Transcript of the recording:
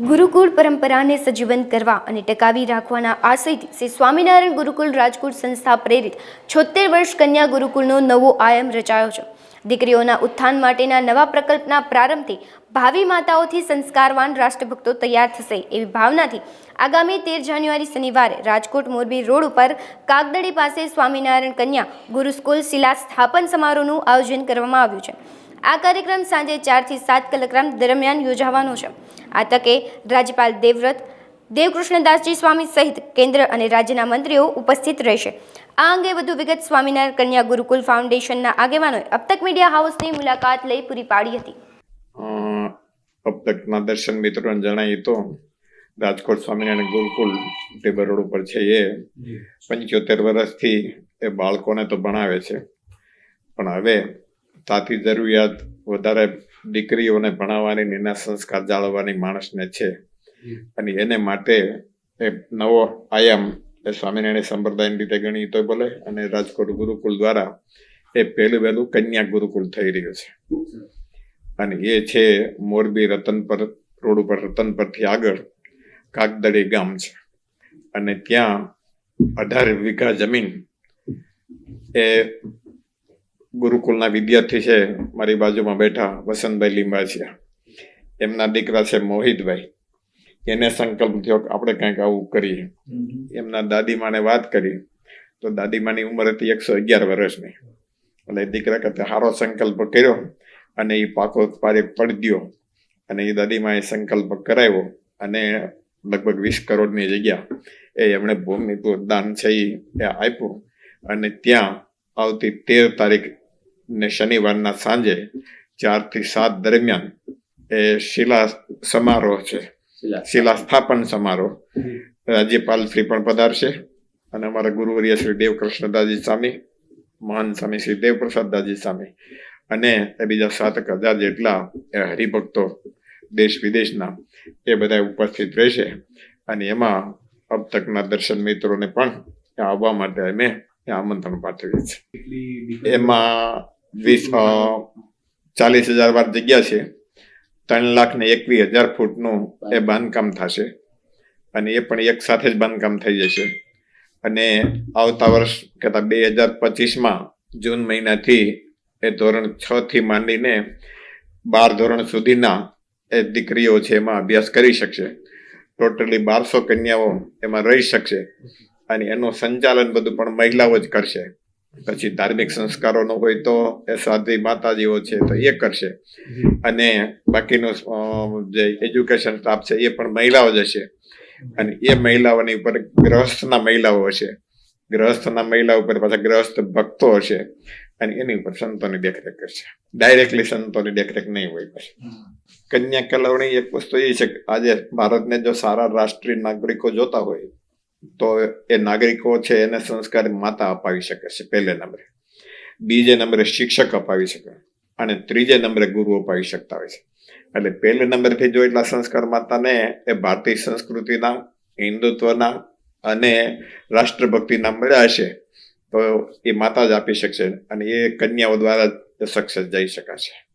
ગુરુકુળ પરંપરાને સજીવન કરવા અને ટકાવી રાખવાના આશયથી શ્રી સ્વામિનારાયણ ગુરુકુળ રાજકોટ સંસ્થા પ્રેરિત છોતેર વર્ષ કન્યા ગુરુકુળનો નવો આયામ રચાયો છે. દીકરીઓના ઉત્થાન માટેના નવા પ્રકલ્પના પ્રારંભથી ભાવિ માતાઓથી સંસ્કારવાન રાષ્ટ્રભક્તો તૈયાર થશે એવી ભાવનાથી આગામી તેર જાન્યુઆરી શનિવારે રાજકોટ મોરબી રોડ ઉપર કાગદડી પાસે સ્વામિનારાયણ કન્યા ગુરુસ્કૂલ શિલા સ્થાપન સમારોહનું આયોજન કરવામાં આવ્યું છે. આ કાર્યક્રમ સાંજે ચારથી સાત કલાક દરમિયાન યોજાવાનો છે. આ તકે રાજ્યપાલ દેવવ્રત દેવકૃષ્ણદાસજી સ્વામી સહિત કેન્દ્ર અને રાજ્યના મંત્રીઓ ઉપસ્થિત રહેશે. આ અંગે વધુ વિગત સ્વામિનારાયણ કન્યા ગુરુકુલ ફાઉન્ડેશનના આગેવાનોએ અપતક મીડિયા હાઉસની મુલાકાત લઈ પૂરી પાડી હતી. અબતકના દર્શન મિત્રોને જણાવી તો રાજકોટ સ્વામિનારાયણ ગુરુકુલ તે બરોડ ઉપર છે એ પંચોતેર વર્ષથી એ બાળકોને તો ભણાવે છે. પણ હવે તાતી જરૂરિયાત વધારે દીકરીઓને ભણાવવાની એના સંસ્કાર જાળવવાની માણસને છે. અને એને માટે એ નવો આયામ એ સ્વામિનારાયણ સંપ્રદાયની રીતે ગણી તો બોલે અને રાજકોટ ગુરુકુલ દ્વારા એ પહેલું વહેલું કન્યા ગુરુકુલ થઈ રહ્યું છે. અને એ છે મોરબી રતનપર રોડ ઉપર રતનપરથી આગળ કાગદડી ગામ છે. અને ત્યાં અઢાર વીઘા જમીન એ ગુરુકુલના વિદ્યાર્થી છે મારી બાજુમાં બેઠા વસંતભાઈ લીંબાછીયા એમના દીકરા છે મોહિતભાઈ. એને સંકલ્પ થયો કે આપણે કંઈક આવું કરીએ. એમના દાદીમાને વાત કરી. તો દાદીમાની ઉંમર હતી એકસો અગિયાર વર્ષની. એટલે દીકરા કરતા સારો સંકલ્પ કર્યો અને એ પાકો પારે પડદ્યો અને એ દાદીમાં એ સંકલ્પ કરાવ્યો અને લગભગ વીસ કરોડની જગ્યા એ એમણે ભૂમિ દાન છે એ આપ્યું. અને ત્યાં આવતી તેર તારીખ ને શનિવારના સાંજે ચારથી સાત દરમિયાન એ શિલા સમારોહ છે. શિલા સ્થાપન સમારોહ. રાજ્યપાલ શ્રી પણ પધારશે અને અમારા ગુરુવર્ય શ્રી દેવકૃષ્ણદાસજી સ્વામી મહાન સ્વામી શ્રી દેવપ્રસાદદાસજી સ્વામી અને એ બીજા સાતક હજાર જેટલા એ હરિભક્તો દેશ વિદેશના એ બધા ઉપસ્થિત રહેશે અને એમાં અબ તકના દર્શન મિત્રોને પણ આવવા માટે અમે આમંત્રણ પાઠવીએ છીએ. એમાં વીસ ચાલીસ હજાર વાર જગ્યા છે. ત્રણ લાખ ને એકવીસ હજાર ફૂટનું એ બાંધકામ થશે. અને એ પણ એક સાથે જ બાંધકામ થઈ જશે. અને આવતા વર્ષ કહેતા બે હજાર પચીસમાં જૂન મહિનાથી એ ધોરણ છ થી માંડીને બાર ધોરણ સુધીના એ દીકરીઓ છે એમાં અભ્યાસ કરી શકશે. ટોટલી બારસો કન્યાઓ એમાં રહી શકશે. અને એનું સંચાલન બધું પણ મહિલાઓ જ કરશે. પછી ધાર્મિક સંસ્કારોનો હોય તો એ સાધી માતાજીઓ છે તો એ કરશે. અને બાકીનું જે એજ્યુકેશન સ્ટાફ છે એ પણ મહિલાઓ જ હશે. અને એ મહિલાઓની ઉપર ગ્રહસ્થના મહિલાઓ હશે. ગ્રહસ્થના મહિલા ઉપર પાછા ગ્રહસ્થ ભક્તો હશે. અને એની ઉપર સંતોની દેખરેખ કરશે. ડાયરેક્ટલી સંતોની દેખરેખ નહીં હોય પછી. કન્યા કેળવણી એક વસ્તુ એ છે કે આજે ભારતને જો સારા રાષ્ટ્રીય નાગરિકો જોતા હોય તો એ નાગરિકો છે એને સંસ્કાર માતા અપાવી શકે છે પહેલે નંબરે. બીજે નંબરે શિક્ષક અપાવી શકે. અને ત્રીજે નંબરે ગુરુ અપાવી શકતા હોય છે. એટલે પહેલે નંબરથી જો એટલા સંસ્કાર માતાને એ ભારતીય સંસ્કૃતિના, હિન્દુત્વના અને રાષ્ટ્રભક્તિના મળ્યા હશે, તો એ માતા જ આપી શકશે અને એ કન્યાઓ દ્વારા જ સક્સેસ જઈ શકાશે.